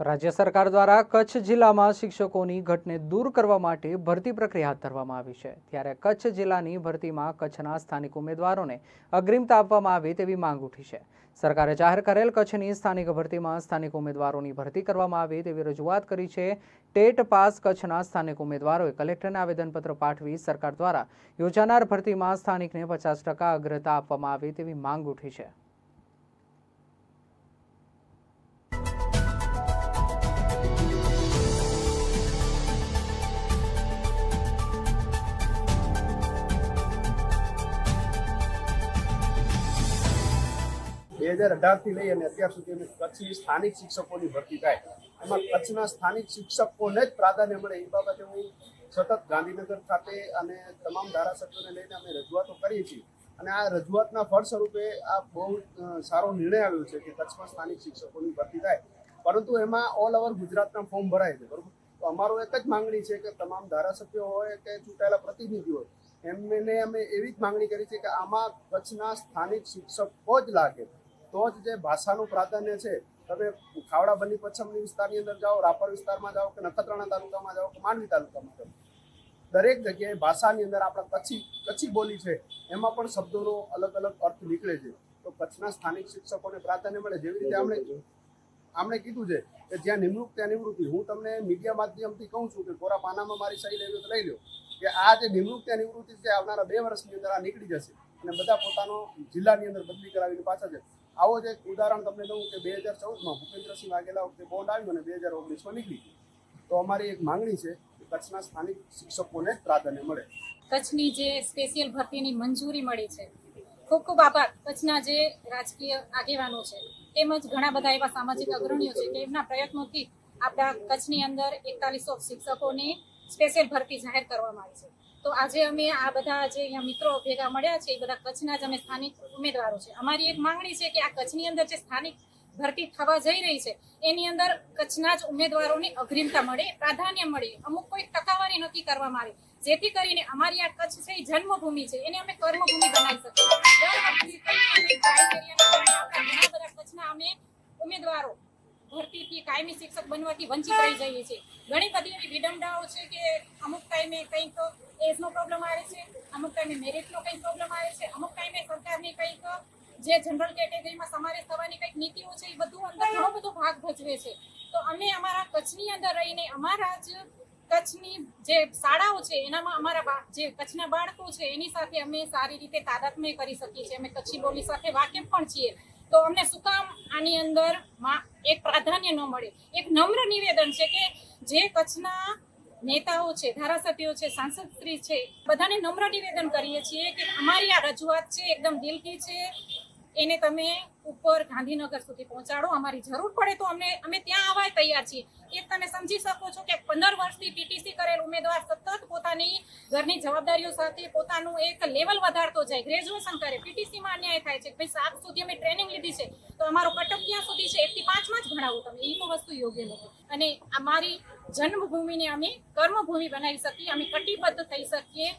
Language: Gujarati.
રાજ્ય સરકાર દ્વારા કચ્છ જિલ્લામાં શિક્ષકોની ઘટને દૂર કરવા માટે ભરતી પ્રક્રિયા હાથ ધરવામાં આવી છે. ત્યારે કચ્છ જિલ્લાની ભરતીમાં કચ્છના સ્થાનિક ઉમેદવારોને અગ્રિમતા આપવામાં આવે તેવી માંગ ઉઠી છે. સરકારે જાહેર કરેલ કચ્છની સ્થાનિક ભરતીમાં સ્થાનિક ઉમેદવારોની ભરતી કરવામાં આવે તેવી રજૂઆત કરી છે. ટેટ પાસ કચ્છના સ્થાનિક ઉમેદવારોએ કલેક્ટરને આવેદનપત્ર પાઠવી સરકાર દ્વારા યોજાનાર ભરતીમાં સ્થાનિકને પચાસ ટકા અગ્રતા આપવામાં આવે તેવી માંગ ઉઠી છે. બે હજાર અઢારથી લઈ અને અત્યાર સુધી અમે કચ્છની સ્થાનિક શિક્ષકોની ભરતી થાય. એમાં કચ્છના સ્થાનિક શિક્ષકોને જ પ્રાધાન્ય મળે એ બાબતે હું સતત ગાંધીનગર ખાતે અને તમામ ધારાસભ્યોને લઈને અમે રજૂઆતો કરીએ છીએ. અને આ રજૂઆતના ફળ સ્વરૂપે આ બહુ સારો નિર્ણય આવ્યો છે કે કચ્છમાં સ્થાનિક શિક્ષકોની ભરતી થાય. પરંતુ એમાં ઓલ ઓવર ગુજરાતના ફોર્મ ભરાય છે, બરોબર? તો અમારો એક જ માંગણી છે કે તમામ ધારાસભ્યો હોય કે ચૂંટાયેલા પ્રતિનિધિ હોય, એમને અમે એવી જ માંગણી કરી છે કે આમાં કચ્છના સ્થાનિક શિક્ષકો જ લાગે. તો જ જે ભાષાનું પ્રાધાન્ય છે, તમે ખાવડા બની પચ્છમની વિસ્તારની અંદર જાઓ, રાપર વિસ્તારમાં જાઓ કે નખત્રાણા તાલુકામાં જાઓ કે માંડવી તાલુકામાં જાઓ, દરેક જગ્યાએ ભાષાની અંદર આપણા કચ્છી કચ્છી બોલી છે, એમાં પણ શબ્દોનો અલગ અલગ અર્થ નીકળે છે. તો કચ્છના સ્થાનિક શિક્ષકોને પ્રાધાન્ય મળે જેવી રીતે આપણે આમણે કીધું છે કે જ્યાં નિમણૂક, ત્યાં નિવૃત્તિ. હું તમને મીડિયા માધ્યમથી કહું છું કે કોરા પાનામાં મારી સહી લેવી તો લઈ લો કે આ જે નિમણૂક, ત્યાં નિવૃત્તિ છે, આવનારા બે વર્ષની અંદર આ નીકળી જશે અને બધા પોતાનો જિલ્લાની અંદર બદલી કરાવીને પાછા છે આવો જ એક ઉદાહરણ તમને દઉં કે બે હજાર ચૌદમાં ભૂપેન્દ્રસિંહ વાઘેલા વખતે બોન્ડ આવ્યું અને બે હજાર ઓગણીસમાં નીકળી. તો અમારી એક માંગણી છે કે કચ્છના સ્થાનિક શિક્ષકોને પ્રાધાન્ય મળે. કચ્છની જે સ્પેશિયલ ભરતીની મંજૂરી મળી છે, ખૂબ ખૂબ આભાર. કચ્છના જે રાજકીય આગેવાનો છે, તેમજ ઘણા બધા એવા સામાજિક અગ્રણીઓ છે કે એમના પ્રયત્નોથી આપણા કચ્છની અંદર એકતાલીસો શિક્ષકોની સ્પેશિયલ ભરતી જાહેર કરવામાં આવી છે. તો આજે અમે આ બધા જે અહીંયા મિત્રો ભેગા મળ્યા છે, એ બધા કચ્છના જ અમે સ્થાનિક ઉમેદવારો છે. અમારી એક માંગણી છે કે આ કચ્છની અંદર જે સ્થાનિક ભરતી થવા જઈ રહી છે, એની અંદર કચ્છના જ ઉમેદવારોને અગ્રિમતા મળે, પ્રાધાન્ય મળે. અમુક કોઈ ટકાવારી નક્કી કરવામાં આવે જેથી કરીને અમારી આ કચ્છ છે, એ જન્મભૂમિ છે, એને અમે કર્મભૂમિ બનાવી શકીએ. ઘણા બધા કચ્છના અમે ઉમેદવારો ભરતીથી કાયમી શિક્ષક બનવાથી વંચિત રહી જઈએ છીએ. ઘણી બધી એવી વિડંબડાઓ છે કે અમુક ટાઈમે કંઈક એજનો પ્રોબ્લેમ આવે છે, અમુક ટાઈમે મેરિટનો કંઈક પ્રોબ્લેમ આવે છે, અમુક ટાઈમે સરકારની કંઈક જે જનરલ કેટેગરીમાં સમાવેશ થવાની કંઈક નીતિઓ છે, એ બધું અંદર ઘણો બધો ભાગ ભજવે છે. તો અમે અમારા કચ્છની અંદર રહીને અમારા જ કચ્છની જે શાળાઓ છે, એનામાં અમારા જે કચ્છના બાળકો છે, એની સાથે અમે સારી રીતે તાદાત્મ્ય કરી શકીએ છીએ. અમે કચ્છી બોલી સાથે વાકેફ પણ છીએ. તો અમને શું કામ આની અંદર એક પ્રાધાન્ય ન મળે. એક નમ્ર નિવેદન છે કે જે કચ્છના નેતાઓ છે, ધારાસભ્યો છે, સાંસદ શ્રી છે, બધાને નમ્ર નિવેદન કરીએ છીએ કે અમારી આ રજૂઆત છે, એકદમ દિલથી છે. એને તમે ઉપર ગાંધીનગર સુધી પહોંચાડો, અમારી જરૂર પડે તો અમને, અમે ત્યાં આવવા તૈયાર છીએ. એ તમે સમજી શકો છો કે પંદર વર્ષથી પીટીસી કરેલ ઉમેદવાર સતત પોતાની ઘરની જવાબદારીઓ સાથે પોતાનું એક લેવલ વધારતો જાય. ગ્રેજ્યુએશન કરે પીટીસીમાં અન્યાય થાય છે. ભાઈ, સાત સુધી અમે ટ્રેનિંગ લીધી છે, તો અમારો કટક ક્યાં સુધી છે? એકથી પાંચમાં જ ભણાવો તમે. એ વસ્તુ યોગ્ય નથી. અને અમારી જન્મભૂમિને અમે કર્મભૂમિ બનાવી શકીએ, અમે કટિબદ્ધ થઈ શકીએ.